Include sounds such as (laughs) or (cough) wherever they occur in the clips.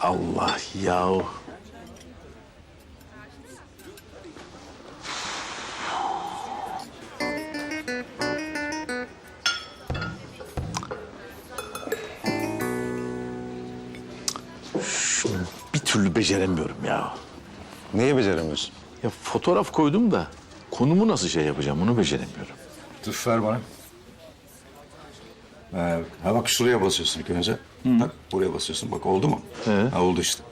Allah yahu. Şunu bir türlü beceremiyorum ya. Neyi beceremiyorsun? Ya fotoğraf koydum da konumu nasıl şey yapacağım onu beceremiyorum. Dur ver bana. Ee, ha bak şuraya basıyorsun ilk önce. Bak buraya basıyorsun. Bak oldu mu? He. Ha oldu işte.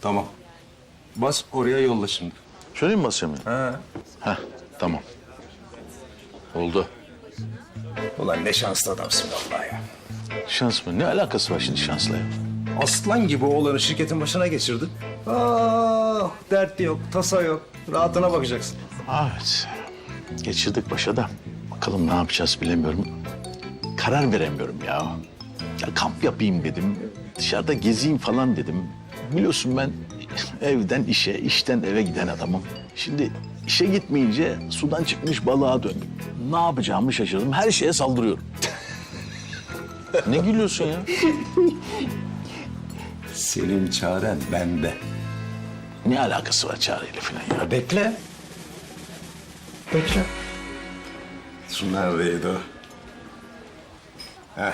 Tamam. Bas oraya yolla şimdi. Şöyle mi basacağım ya? Ha. Heh, tamam. Oldu. Ulan ne şanslı adamsın vallahi ya. Şans mı? Ne alakası var şimdi şansla ya? Aslan gibi oğlanı şirketin başına geçirdin. Ah, dert yok, tasa yok. Rahatına bakacaksın. Evet. Geçirdik başa da. Bakalım ne yapacağız bilemiyorum. Karar veremiyorum ya. Ya kamp yapayım dedim. Dışarıda gezeyim falan dedim. Biliyorsun ben evden işe, işten eve giden adamım. Şimdi işe gitmeyince sudan çıkmış balığa döndüm. Ne yapacağımı şaşırdım. Her şeye saldırıyorum. ne gülüyorsun ya? Senin çaren bende. Ne alakası var çareyle falan ya? Bekle. Bekle. Şu neredeydi o? Heh.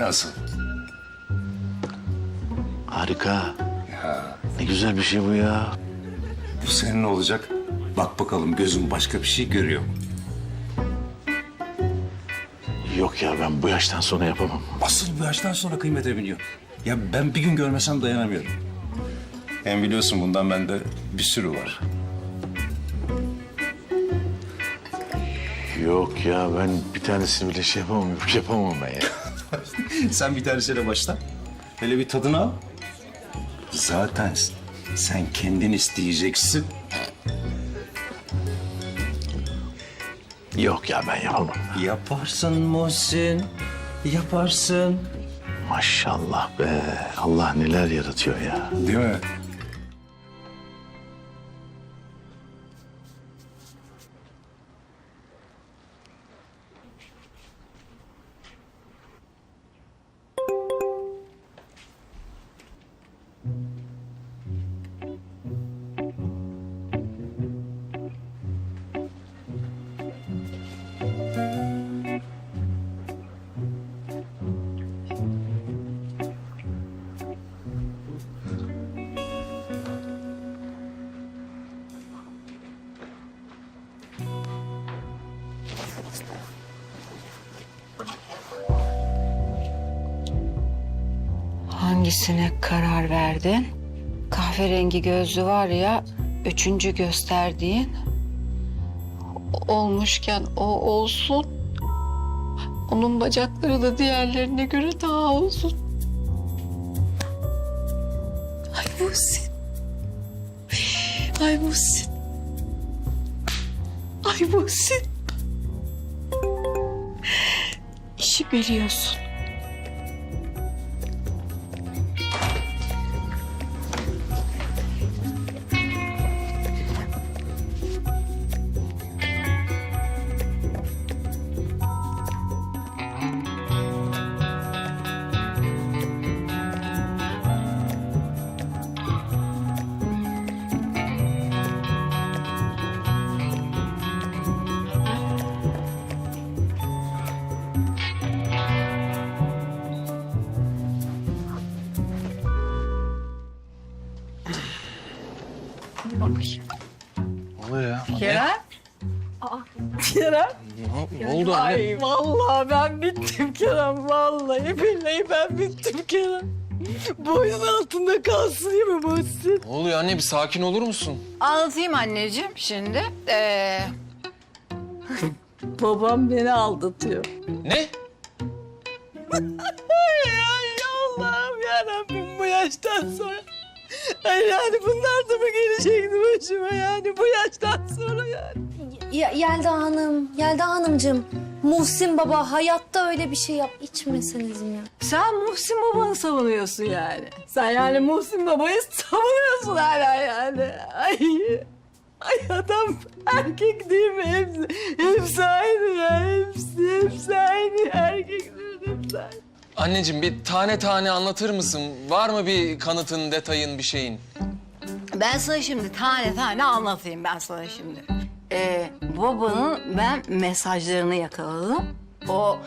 Nasıl? Harika. Ne güzel bir şey bu ya. Bu senin olacak. Bak bakalım gözün başka bir şey görüyor mu? Yok ya ben bu yaştan sonra yapamam. Asıl bu yaştan sonra kıymete biniyor. Ya ben bir gün görmesem dayanamıyorum. Hem biliyorsun bundan bende bir sürü var. Yok ya ben bir tanesini bile şey yapamam, yapamam ben ya. (laughs) Sen bir tanesiyle başla. Hele bir tadını al. Zaten sen kendin isteyeceksin. Yok ya ben yapamam. Yaparsın Muhsin. Yaparsın. Maşallah be. Allah neler yaratıyor ya. Değil mi? Hangisine karar verdin? Kahverengi gözlü var ya, üçüncü gösterdiğin. Olmuşken o olsun. Onun bacakları da diğerlerine göre daha uzun. Ay Muhsin. Ay Muhsin. Ay Muhsin. İşi biliyorsun. Kerem? Kerem? Ne oldu anne? Ay vallahi ben bittim Kerem. Vallahi billahi ben bittim Kerem. Boynun altında kalsın değil mi Muhsin? Ne oluyor anne bir sakin olur musun? Anlatayım anneciğim şimdi. Ee, (laughs) Babam beni aldatıyor. Ne? (laughs) Ay, ay Allah'ım yarabbim bu yaştan sonra. Ay yani bunlar da mı gelecekti başıma yani bu yaştan sonra yani. Ya, Yelda Hanım, Yelda Hanımcığım. Muhsin Baba hayatta öyle bir şey yap içmeseniz mi ya? Sen Muhsin Baba'nı savunuyorsun yani. Sen yani Muhsin Baba'yı savunuyorsun hala yani. Ay. Ay adam erkek değil mi? Hepsi, hepsi Anneciğim bir tane tane anlatır mısın? Var mı bir kanıtın, detayın, bir şeyin? Ben sana şimdi tane tane anlatayım ben sana şimdi. Ee, babanın ben mesajlarını yakaladım. O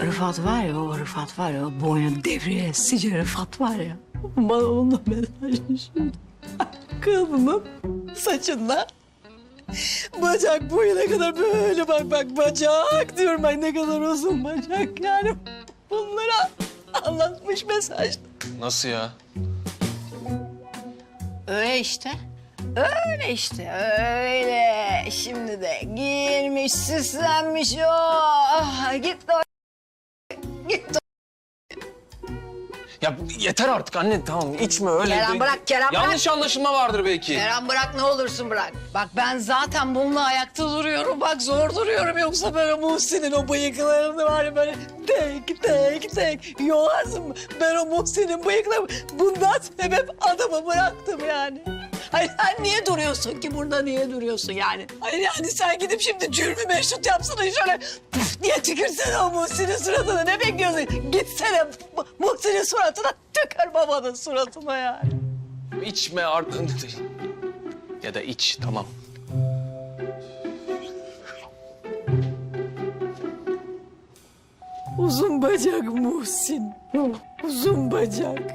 Rıfat var ya, o Rıfat var ya, boynu devriye sıca Rıfat var ya. Bana onun da mesajını şimdi. (laughs) Kadının saçında bacak boyuna kadar böyle bak bak bacak diyorum ben ne kadar uzun bacak yani. Bunları anlatmış mesajda. Nasıl ya? Öyle işte. Öyle işte öyle. Şimdi de giyinmiş, süslenmiş o. Ah, git o. Ya yeter artık anne tamam içme öyle. Kerem bırak, Kerem bırak. Yanlış anlaşılma vardır belki. Kerem bırak ne olursun bırak. Bak ben zaten bununla ayakta duruyorum. Bak zor duruyorum. Yoksa böyle Muhsin'in o bıyıklarını var ya böyle tek tek tek yoğarsın. Ben o Muhsin'in bıyıklarını bundan sebep adamı bıraktım yani. Hayır sen niye duruyorsun ki burada niye duruyorsun yani? Hayır yani sen gidip şimdi cürmü meşrut yapsana şöyle püf diye tükürsene o Muhsin'in suratına. Ne bekliyorsun? Gitsene Mu- Muhsin'in suratına tükür babanın suratına yani. İçme artık. Ya da iç tamam. Uzun bacak Muhsin. Uzun bacak.